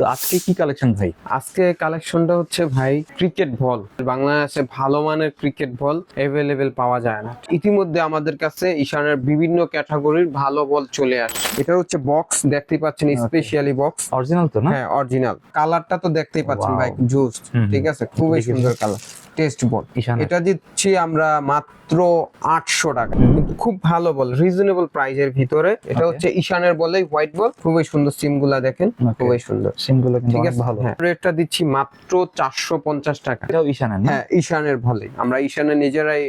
তো আজকে কি কালেকশন ভাই? আজকে কালেকশনটা হচ্ছে ভাই ক্রিকেট বল বাংলাদেশে ভালো মানের ক্রিকেট বল অ্যাভেলেবেল পাওয়া যায় না। ইতিমধ্যে আমাদের কাছে ঈশানের বিভিন্ন ক্যাটাগরির ভালো বল চলে আসে এটা হচ্ছে বক্স দেখতে পাচ্ছেন স্পেশালি বক্স অরিজিনাল তো না? হ্যাঁ অরিজিনাল কালারটা তো দেখতেই পাচ্ছেন ভাই জুস ঠিক আছে? খুবই সুন্দর কালার টেস্ট বল এটা দিচ্ছি আমরা মাত্র আটশো টাকা। কিন্তু খুব ভালো বল রিজনেবল প্রাইজের ভিতরে। এটা হচ্ছে ঈশানের বলেই হোয়াইট বল খুবই সুন্দর সিমগুলা দেখেন খুবই সুন্দর। সিমগুলো কিন্তু ঠিক আছে? ভালো। হ্যাঁ। রেটটা দিচ্ছি মাত্র চারশো পঞ্চাশ টাকা। এটাও ঈশানের হ্যাঁ ঈশানের ভলে আমরা ঈশানের নিজেরাই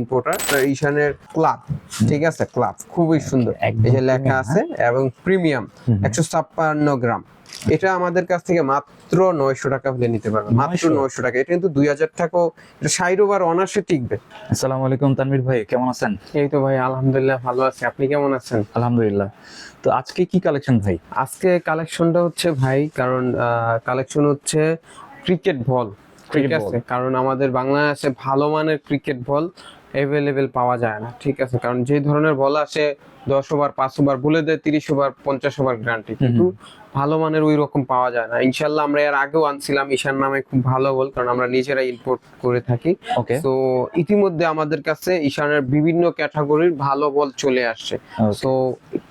ইম্পোর্টার ঈশানের ক্লাব ঠিক আছে? ক্লাব খুবই সুন্দর। এই যে লেখা আছে এবং প্রিমিয়াম একশো ছাপ্পান্ন গ্রাম। এটা আমাদের কাছ থেকে মাত্র নয়শো টাকা হলে নিতে পারবে মাত্র নয়শো টাকা। এটা কিন্তু দুই হাজার টাকাও ষাট ওভার অনার্সে টিকবে। আসসালামু আলাইকুম তানভীর ভাই কেমন আছেন? এই তো ভাই আলহামদুলিল্লাহ ভালো আছি। আপনি কেমন আছেন? আলহামদুলিল্লাহ। তো আজকে কি কালেকশন ভাই? আজকে কালেকশনটা হচ্ছে ভাই কারণ কালেকশন হচ্ছে ক্রিকেট বল ঠিক আছে? কারণ আমাদের বাংলাদেশে ভালো মানের ক্রিকেট বল অ্যাভেলেবেল পাওয়া যায় না। ঠিক আছে কারণ যে ধরনের বল আসে দশ ওভার পাঁচ ওভার বলে দেয় তিরিশ ওভার পঞ্চাশ ওভার গ্যারান্টি কিন্তু ভালো মানের ওই রকম পাওয়া যায় না। ইনশাল্লাহ আমরা এর আগেও আনছিলাম ঈশান নামে খুব ভালো বল কারণ আমরা নিজেরাই ইম্পোর্ট করে থাকি। তো ইতিমধ্যে আমাদের কাছে ঈশানের বিভিন্ন ক্যাটাগরির ভালো বল চলে আসছে। তো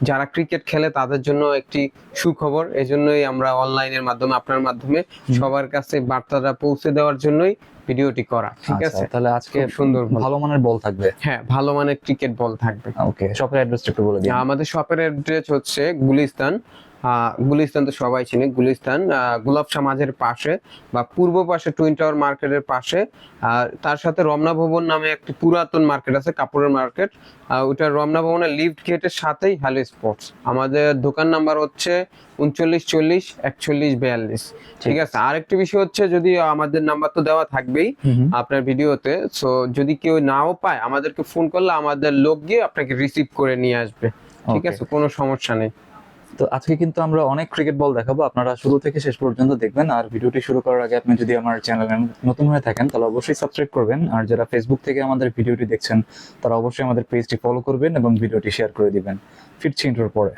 যারা ক্রিকেট খেলে তাদের জন্য একটি সুখবর। এজন্যই আমরা অনলাইনের মাধ্যমে আপনার মাধ্যমে সবার কাছে বার্তাটা পৌঁছে দেওয়ার জন্যই ভিডিওটি করা ঠিক আছে? তাহলে আজকে সুন্দর ভালো মানের বল থাকবে। হ্যাঁ ভালো মানের ক্রিকেট বল থাকবে। ওকে শপের অ্যাড্রেসটা একটু বলে দিন। আমাদের শপের অ্যাড্রেস হচ্ছে গুলিস্তান গুলিস্তান তো সবাই চিনি। গুলিস্তান গোলাপ সমাজের পাশে বা পূর্ব পাশে টুইন টাওয়ার মার্কেটের পাশে। আর তার সাথে রমনা ভবন নামে একটি পুরাতন মার্কেট আছে কাপড়ের মার্কেট। ওটা রমনা ভবনের লিফট গেটের সাথেই হ্যালো স্পোর্টস আমাদের দোকান নাম্বার হচ্ছে উনচল্লিশ চল্লিশ একচল্লিশ বিয়াল্লিশ। ঠিক আছে? আরেকটি বিষয় হচ্ছে যদি আমাদের নাম্বার তো দেওয়া থাকবেই। আপনার ভিডিওতে সো যদি কেউ নাও পায় আমাদেরকে ফোন করলে আমাদের লোক গিয়ে আপনাকে রিসিভ করে নিয়ে আসবে। ঠিক আছে? কোনো সমস্যা নেই। তো আজকে কিন্তু আমরা অনেক ক্রিকেট বল দেখাবো। আপনারা শুরু থেকে শেষ পর্যন্ত দেখবেন। আর ভিডিওটি শুরু করার আগে আপনি যদি আমার চ্যানেলে নতুন হয়ে থাকেন, তাহলে অবশ্যই সাবস্ক্রাইব করবেন। আর যারা ফেসবুক থেকে আমাদের ভিডিওটি দেখছেন, তারা অবশ্যই আমাদের পেজটি ফলো করবেন এবং ভিডিওটি শেয়ার করে দিবেন। ফিরছি ইন্টার পরে।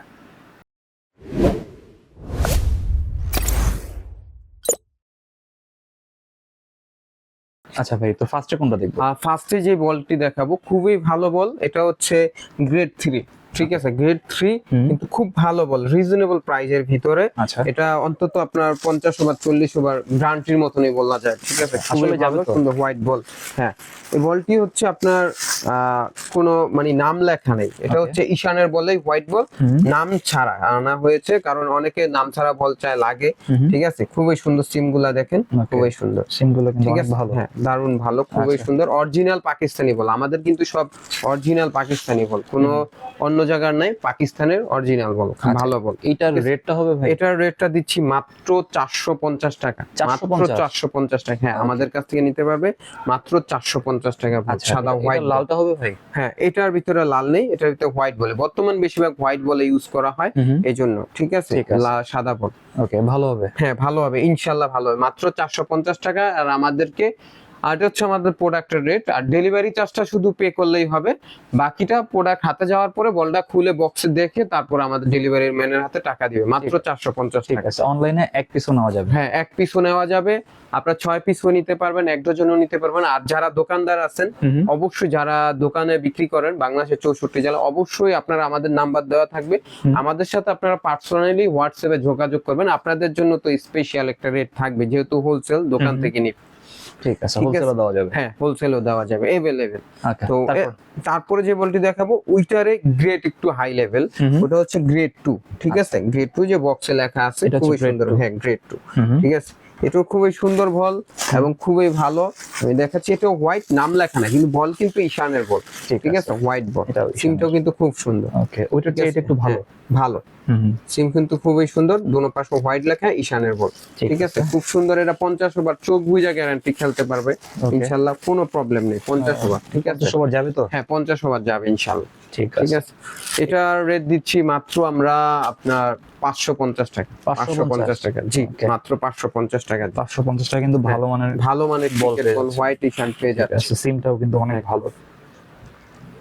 আচ্ছা ভাই, তো ফার্স্টে কোনটা দেখব? ফার্স্টে যে বলটি দেখাবো, খুবই ভালো বল এটা হচ্ছে গ্রেড থ্রি ঠিক আছে গ্রেড থ্রি কিন্তু খুব ভালো বল রিজনেবল প্রাইজের ভিতরে। আচ্ছা। এটা অন্তত আপনার পঞ্চাশ ওভার চল্লিশ ওভার গ্রান্টির মতনই বলা যায় ঠিক আছে? খুবই আসলে যাবে ভালো সুন্দর হোয়াইট বল হ্যাঁ। এই বলটি হচ্ছে আপনার কোনো মানে নাম লেখা নেই। এটা হচ্ছে ঈশানের বলেই হোয়াইট বল নাম ছাড়া আনা হয়েছে কারণ অনেকে নাম ছাড়া বল চায় লাগে। ঠিক আছে? খুবই সুন্দর সিমগুলা দেখেন খুবই সুন্দর। সিমগুলো কিন্তু ঠিক আছে? ভালো। হ্যাঁ দারুণ ভালো খুবই আচ্ছা। সুন্দর। অরিজিনাল পাকিস্তানি বল আমাদের কিন্তু সব অরিজিনাল পাকিস্তানি বল কোনো অন্য জায়গার নাই পাকিস্তানের অরিজিনাল বল আচ্ছা। ভালো বল। এইটার রেটটা হবে ভাই? এটার রেটটা দিচ্ছি মাত্র চারশো পঞ্চাশ টাকা। মাত্র চারশো পঞ্চাশ? টাকা। হ্যাঁ আমাদের কাছ থেকে নিতে পারবে মাত্র চারশো পঞ্চাশ টাকা আচ্ছা সাদা হোয়াইট লালটা হবে ভাই? হ্যাঁ এটার ভিতরে লাল নেই এটার ভিতরে হোয়াইট বলে। বর্তমান বেশিরভাগ হোয়াইট বলে ইউজ করা হয় এই জন্য ঠিক আছে? সাদা বল। ওকে ভালো হবে। হ্যাঁ ভালো হবে ইনশাল্লাহ ভালো হবে। মাত্র চারশো পঞ্চাশ টাকা আর আমাদেরকে আর এটা হচ্ছে আমাদের প্রোডাক্টের রেট আর ডেলিভারি চার্জটা শুধু পে করলেই হবে। বাকিটা প্রোডাক্ট হাতে যাওয়ার পরে বলটা খুলে বক্সে দেখে তারপর আমাদের ডেলিভারি ম্যানের হাতে টাকা দিবে। মাত্র চারশো পঞ্চাশ টাকা। আছে অনলাইনে এক পিসও নেওয়া যাবে। হ্যাঁ এক পিসও নেওয়া যাবে। আপনার ছয় পিসও নিতে পারবেন এক ডজনও নিতে পারবেন। আর যারা দোকানদার আছেন অবশ্যই যারা দোকানে বিক্রি করেন বাংলাদেশের চৌষট্টি জেলা অবশ্যই আপনারা আমাদের নাম্বার দেওয়া থাকবে। আমাদের সাথে আপনারা পার্সোনালি হোয়াটসঅ্যাপে যোগাযোগ করবেন। আপনাদের জন্য তো স্পেশাল একটা রেট থাকবে যেহেতু হোলসেল দোকান থেকে নিবে। ঠিক আছে হোলসেলও দেওয়া যাবে। হ্যাঁ হোলসেলও দেওয়া যাবে अवेलेबल তো তারপর? যে বলটি দেখাবো উইটারে গ্রেড একটু হাই লেভেল। ওটা হচ্ছে গ্রেড টু ঠিক আছে? গ্রেড টু যে বক্সে লেখা আছে খুবই সুন্দর হ্যাঁ গ্রেড টু হুম হুম। ঠিক আছে? এটাও খুবই সুন্দর বল এবং খুবই ভালো। আমি দেখাচ্ছি এটা হোয়াইট নাম লেখা না কিন্তু বল কিন্তু ঈশানের বল। ঠিক আছে? White ball. সিমটাও কিন্তু খুব সুন্দর। ওকে চেয়ে এটা একটু ভালো। হ্যাঁ, ভালো। সিম কিন্তু খুবই সুন্দর দোনো পাশে হোয়াইট লেখা ঈশানের বল। ঠিক আছে। খুব সুন্দর এটা পঞ্চাশ ওভার চোখ বুঝা গ্যারান্টি খেলতে পারবে. ইনশাল্লাহ কোনো প্রবলেম নেই পঞ্চাশ ওভার ঠিক আছে? সবার যাবে তো? হ্যাঁ পঞ্চাশ ওভার যাবে ইনশাল্লাহ। ঠিক আছে। এটা রেট দিচ্ছি মাত্র আমরা আপনার পাঁচশো পঞ্চাশ টাকা। 550 পাঁচশো পঞ্চাশ। টাকা। জি মাত্র পাঁচশো পঞ্চাশ টাকা। পাঁচশো পঞ্চাশ টাকা কিন্তু ভালো মানের ভালো মানের। হোয়াইট ইশান পেয়ে যাচ্ছে। সিমটাও কিন্তু অনেক ভালো।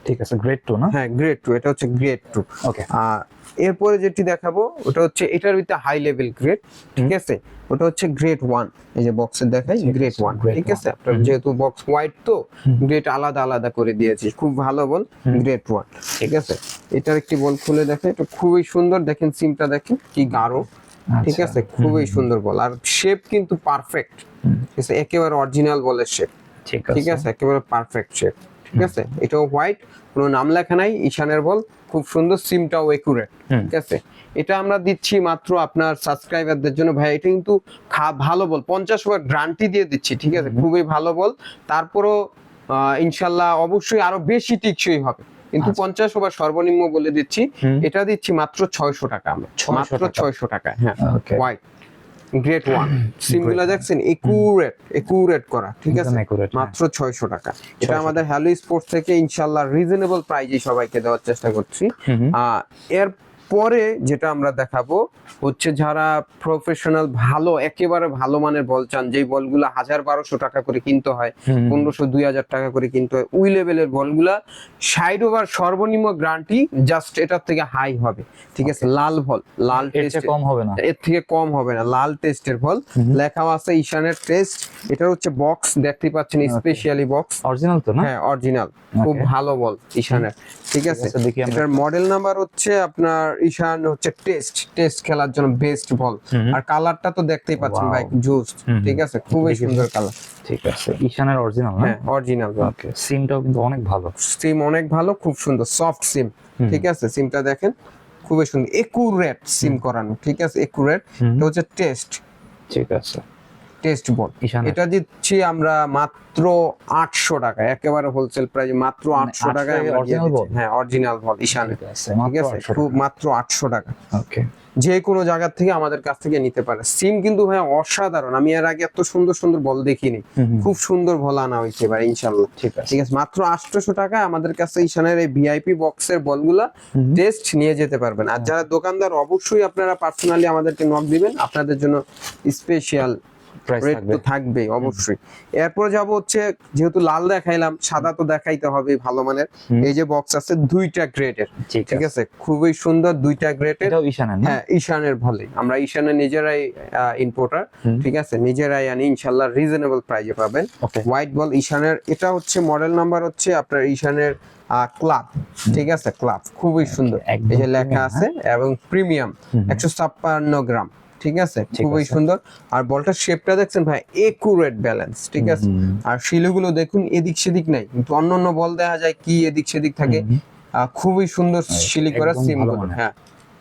ঠিক আছে গ্রেড টু না? হ্যাঁ গ্রেড টু এটা হচ্ছে গ্রেড টু ওকে আর এরপরে যেটি দেখাবো ওটা হচ্ছে এটার ভিতরে হাই লেভেল গ্রেড ঠিক আছে? ওটা হচ্ছে গ্রেড ওয়ান এই যে বক্সে দেখাই গ্রেড ওয়ান ঠিক আছে? আপনার যেহেতু বক্স হোয়াইট তো। গ্রেড আলাদা আলাদা করে দিয়েছি। খুব ভালো বল। গ্রেড ওয়ান ঠিক আছে? এটার একটি বল খুলে দেখে এটা খুবই সুন্দর। দেখেন সিমটা দেখেন কি গাঢ় ঠিক আচ্ছা। আছে? খুবই সুন্দর বল। আর শেপ কিন্তু পারফেক্ট হুম। ঠিক আছে? একেবারে অরিজিনাল বলের শেপ ঠিক ঠিক আছে। একেবারে পারফেক্ট শেপ ঠিক আছে? এটাও হোয়াইট কোনো নাম লেখা নাই ঈশানের বল খুব সুন্দর সিমটাও একুরেট ঠিক আছে? এটা আমরা দিচ্ছি মাত্র আপনার সাবস্ক্রাইবারদের জন্য। ভাই এটা কিন্তু ভালো বল পঞ্চাশ ওভার গ্রান্টি দিয়ে দিচ্ছি ঠিক আছে? খুবই ভালো বল। তারপরও ইনশাল্লাহ অবশ্যই আরও বেশি টিকসই হবে। কিন্তু আচ্ছা। পঞ্চাশ ওভার সর্বনিম্ন বলে দিচ্ছি। এটা দিচ্ছি মাত্র ছয়শো টাকা আমরা। মাত্র। ছয়শো টাকা হ্যাঁ হোয়াইট গ্রেট ওয়ান সিমগুলো দেখছেন একুরেট একুরেট করা ঠিক আছে? হ্যাঁ। মাত্র ছয়শো টাকা। এটা আমাদের হ্যালো স্পোর্টস থেকে ইনশাল্লাহ রিজনেবল প্রাইজে সবাইকে দেওয়ার চেষ্টা করছি। এর পরে যেটা আমরা দেখাবো হচ্ছে যারা প্রফেশনাল ভালো একেবারে ভালো মানের বল চান যেই বলগুলা হাজার বারোশো টাকা করে কিনতে হয় পনেরোশো দুই হাজার টাকা করে কিনতে হয় ওই লেভেলের বলগুলা সাইড ওভার সর্বনিম্ন গ্রান্টি জাস্ট এটার থেকে হাই হবে। ঠিক আছে? লাল বল লাল টেস্ট কম হবে না। এর থেকে কম হবে না লাল টেস্টের বল। হুম। লেখা আছে ঈশানের টেস্ট এটা হচ্ছে বক্স দেখতে পাচ্ছেন. স্পেশালি বক্স অরিজিনাল তো না? হ্যাঁ অরিজিনাল খুব ভালো বল ঈশানের। ঠিক আছে? আছে, এটার মডেল নাম্বার হচ্ছে আপনার ঈশান হচ্ছে টেস্ট টেস্ট খেলার জন্য বেস্ট বল আর কালারটা তো দেখতেই পাচ্ছেন ভাই জুস ঠিক আছে? খুবই সুন্দর কালার ঠিক আছে। ঈশানের অরিজিনাল না? হ্যাঁ অরিজিনাল ওকে সিমটাও কিন্তু অনেক ভালো। সিম অনেক ভালো খুব সুন্দর সফট সিম ঠিক আছে? সিমটা দেখেন খুবই সুন্দর। একুরেট সিম করানো ঠিক আছে? একুরেট। এটা হচ্ছে টেস্ট ঠিক আছে। Test ball. ঈশানের এটা দিচ্ছি আমরা মাত্র আটশো টাকা একেবারে হোলসেল প্রাইস মাত্র মানে আটশো টাকায় 800 আমরা দিয়ে original দিচ্ছি। বল? হ্যাঁ অরিজিনাল বল ঈশানে। ঠিক আছে মাত্র আছে? 800 খুব মাত্র আটশো টাকা। ওকে। যে কোনো জায়গা থেকে আমাদের কাছ থেকে নিতে পারে। সিম কিন্তু ভাই অসাধারণ। আমি এর আগে এত সুন্দর সুন্দর বল দেখিনি। খুব সুন্দর বল আনা হয়েছে এবার ইনশাল্লাহ ঠিক আছে। ঠিক আছে মাত্র আটশোশো টাকায় আমাদের কাছে ঈশানের এই ভিআইপি বক্সের বলগুলা। টেস্ট নিয়ে যেতে পারবেন। আর যারা দোকানদার অবশ্যই আপনারা পার্সোনালি আমাদেরকে নক দিবেন। আপনাদের জন্য স্পেশাল রেট থাকবে। তো অবশ্যই। এরপর যাব হচ্ছে যেহেতু লাল দেখাইলাম সাদা তো দেখাইতে হবে ভালো মানের। এই যে বক্স আছে দুইটা গ্রেডের ঠিক আছে। খুবই সুন্দর দুইটা গ্রেডের এটাও ঈশানের হ্যাঁ ঈশানের ভালোই। আমরা ঈশানের নিজেরাই ইম্পোর্টার ঠিক আছে? নিজেরাই আনি ইনশাল্লাহ রিজনেবল প্রাইজে পাবেন। হোয়াইট বল ঈশানের এটা হচ্ছে মডেল নাম্বার হচ্ছে আপনার ঈশানের ক্লাব ঠিক আছে? ক্লাব খুবই সুন্দর। এই যে লেখা আছে এবং প্রিমিয়াম একশো ছাপ্পান্ন গ্রাম। ঠিক আছে? খুবই সুন্দর। আর বলটার শেপটা দেখছেন ভাই? একুরেট ব্যালেন্স ঠিক আছে? আর শিলুগুলো দেখুন এদিক সেদিক নাই। কিন্তু অন্য অন্য বল দেখা যায় কি এদিক সেদিক থাকে। খুবই সুন্দর হ্যাঁ, শিলি করা সিম হ্যাঁ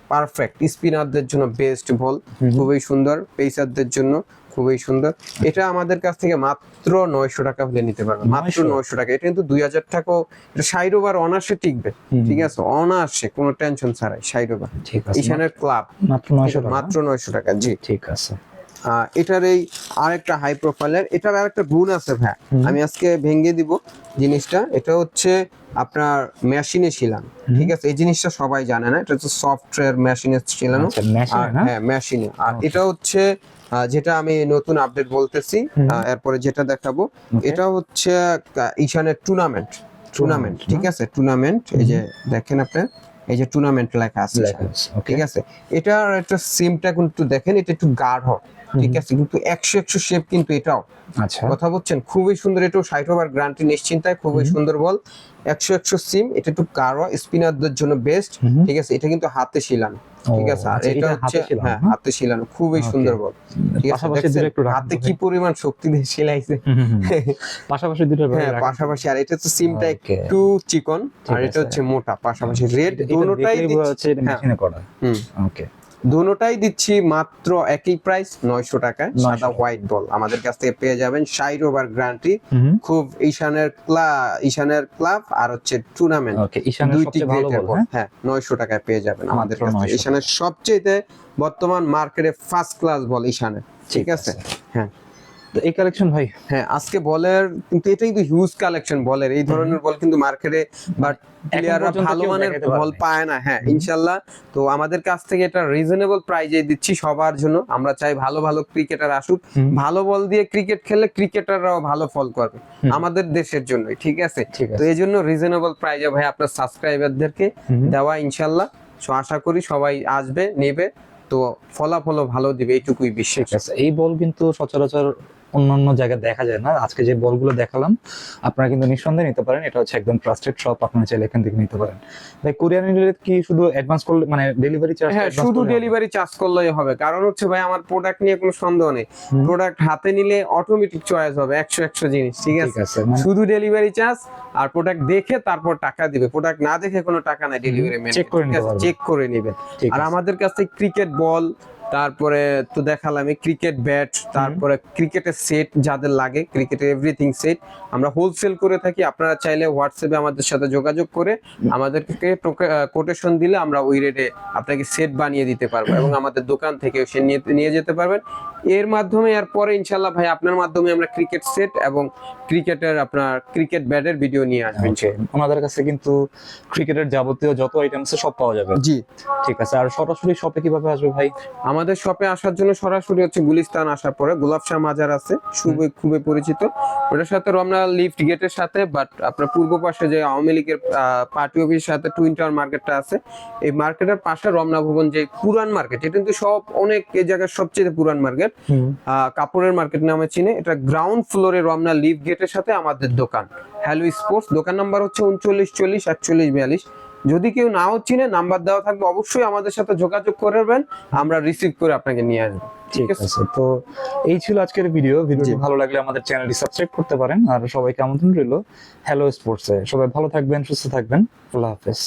পারফেক্ট স্পিনারদের জন্য বেস্ট বল। খুবই সুন্দর। পেসারদের জন্য। খুবই সুন্দর। এটা আমাদের কাছ থেকে মাত্র নয়শো টাকা হলে নিতে পারবেন। মাত্র নয়শো? টাকা। এটা কিন্তু দুই হাজার টাকাও এটা সাইড ওভার অনার্সে টিকবে। ঠিক আছে? অনার্সে কোনো টেনশন ছাড়াই সাইড ওভার ঠিক আছে। ঈশানের ক্লাব মাত্র 900 মাত্র নয়শো টাকা জি। ঠিক আছে। এটার এই আরেকটা হাই প্রোফাইলের এটার আরেকটা গুণ আছে ভাই। আমি আজকে ভেঙে দিব জিনিসটা। এটা হচ্ছে আপনার মেশিনে ছিলাম ঠিক আছে? এই জিনিসটা সবাই জানে না এটা হচ্ছে সফটওয়্যার মেশিনে ছিলানো আচ্ছা হ্যাঁ মেশিনে আর এটা হচ্ছে যেটা আমি নতুন আপডেট বলতেছি এরপরে যেটা দেখাবো এটা হচ্ছে ঈশানের টুর্নামেন্ট টুর্নামেন্ট ঠিক আছে? টুর্নামেন্ট এই যে দেখেন আপনি এই যে টুর্নামেন্ট লেখা আছে. ঠিক আছে? এটার একটা সিমটা কিন্তু দেখেন এটা একটু গাঢ় ঠিক আছে? কিন্তু একশো একশো শেপ কিন্তু এটাও। আচ্ছা। কথা বলছেন? খুবই সুন্দর এটাও ষাট ওভার গ্রান্টি নিশ্চিন্তায় খুবই সুন্দর বল। একশো একশো সিম এটা একটু গাঢ় স্পিনারদের জন্য বেস্ট ঠিক আছে? এটা কিন্তু হাতে শিলানো ঠিক আছে? আর আচ্ছা, এটা হচ্ছে হ্যাঁ? হাতে শিলানো খুবই সুন্দর বল ঠিক আছে? হাতে কি পরিমাণ শক্তি দিয়ে শিলাইছে। পাশাপাশি দুটো হ্যাঁ পাশাপাশি আর এটা তো সিমটা. একটু চিকন আর এটা হচ্ছে মোটা পাশাপাশি রেড দুটোটাই যাচ্ছে এটা হ্যাঁ। মেশিনে করা। ওকে। দুটোটাই দিচ্ছি মাত্র একই প্রাইস নয়শো টাকায়। সাদা হোয়াইট বল আমাদের কাছ থেকে পেয়ে যাবেন ষাট ওভার গ্রান্টি খুব ঈশানের ক্লাব ঈশানের ক্লাব আর হচ্ছে টুর্নামেন্ট দুইটি সবচেয়ে ভালো বল হ্যাঁ? হ্যাঁ নয়শো টাকায় পেয়ে যাবেন আমাদের কাছ থেকে। ঈশানের সবচেয়ে বর্তমান মার্কেটে ফার্স্ট ক্লাস বল ঈশানের। ঠিক আছে। হ্যাঁ। তো এই কালেকশন ভাই? হ্যাঁ আজকে বলের কিন্তু এটা কিন্তু হিউজ কালেকশন বলের। এই ধরনের বল কিন্তু মার্কেটে বাট প্লেয়াররা ভালো মানের বল পায় না। হ্যাঁ ইনশাল্লাহ। তো আমাদের কাছ থেকে এটা রিজনেবল প্রাইজে দিচ্ছি সবার জন্য। আমরা চাই ভালো ভালো ক্রিকেটার আসুক। ভালো বল দিয়ে ক্রিকেট খেললে ক্রিকেটাররাও ভালো ফল করবে। আমাদের দেশের জন্যই ঠিক আছে? তো এই জন্য রিজনেবল প্রাইজে ভাই আপনার সাবস্ক্রাইবারদেরকে দেওয়া ইনশাল্লাহ। আশা করি সবাই আসবে নেবে। তো ফলাফলও ভালো দিবে এইটুকুই বিশ্বাস। আছে। এই বল কিন্তু সচরাচর অন্যান্য জায়গায় দেখা যায় না। আজকে যে বলগুলো দেখালাম আপনারা কিন্তু নিঃসন্দেহে নিতে পারেন। এটা হচ্ছে একদম ট্রাস্টেড শপ আপনারা চাইলে এখান থেকে নিতে পারেন। ভাই কোরিয়ান নিলে কি শুধু অ্যাডভান্স করলে মানে ডেলিভারি চার্জ হ্যাঁ শুধু ডেলিভারি চার্জ করলেই হবে। কারণ হচ্ছে ভাই আমার প্রোডাক্ট নিয়ে কোনো সন্দেহ নেই। প্রোডাক্ট হাতে নিলে অটোমেটিক চয়েস হবে একশো একশো জিনিস ঠিক আছে? মানে শুধু ডেলিভারি চার্জ আর প্রোডাক্ট দেখে তারপর টাকা দিবে। প্রোডাক্ট না দেখে কোনো টাকা নাই ডেলিভারি ম্যান চেক করে নেবেন আর। আমাদের কাছে ক্রিকেট বল তারপরে তো দেখালাম ক্রিকেট ব্যাট তারপরে ক্রিকেটের সেট যাদের লাগে ক্রিকেটের এভরিথিং সেট আমরা হোলসেল করে থাকি। আপনারা চাইলে হোয়াটসঅ্যাপে আমাদের সাথে যোগাযোগ করে আমাদেরকে কোটেশন দিলে আমরা ওই রেটে আপনাকে সেট বানিয়ে দিতে পারব এবং আমাদের দোকান থেকে সে নিয়ে যেতে পারবেন। এর মাধ্যমে এর পরে ইনশাল্লাহ ভাই আপনার মাধ্যমে আমরা ক্রিকেট সেট এবং ক্রিকেটের আপনার ক্রিকেট ব্যাটের ভিডিও নিয়ে আসবেন ওকে ওনাদের কাছে কিন্তু ক্রিকেটের যাবতীয় যত আইটেম সব পাওয়া যাবে। জি। ঠিক আছে আর সরাসরি শপে কীভাবে আসবে ভাই? আমাদের শপে আসার জন্য সরাসরি হচ্ছে গুলিস্তান আসার পরে গোলাপ শাহ মাজার আছে। খুবই খুবই পরিচিত। ওটার সাথে রমনা লিফট গেটের সাথে বাট আপনার পূর্ব পাশে যে আওয়ামী লীগের পার্টি অফিসের সাথে টুইন টাওয়ার মার্কেটটা আছে এই মার্কেটের পাশে রমনা ভবন যে পুরান মার্কেট এটা কিন্তু সব অনেক এই জায়গার সবচেয়ে পুরান মার্কেট কাপড়ের মার্কেট নামে চিনে। এটা গ্রাউন্ড ফ্লোরে রমনা লিফ গেটের সাথে আমাদের দোকান। হ্যালো স্পোর্টস দোকান নাম্বার হচ্ছে উনচল্লিশ চল্লিশ একচল্লিশ বিয়াল্লিশ। যদি কেউ নাও চিনে নাম্বার দেওয়া থাকবে অবশ্যই আমাদের সাথে যোগাযোগ করবেন আমরা রিসিভ করে আপনাকে নিয়ে আসব। ঠিক আছে? তো এই ছিল আজকের ভিডিও ভিডিওটি ভালো লাগলে আমাদের চ্যানেলটি সাবস্ক্রাইব করতে পারেন। আর সবাইকে আমন্ত্রণ রইল হ্যালো স্পোর্টসে সবাই ভালো থাকবেন সুস্থ থাকবেন। আল্লাহ হাফেজ।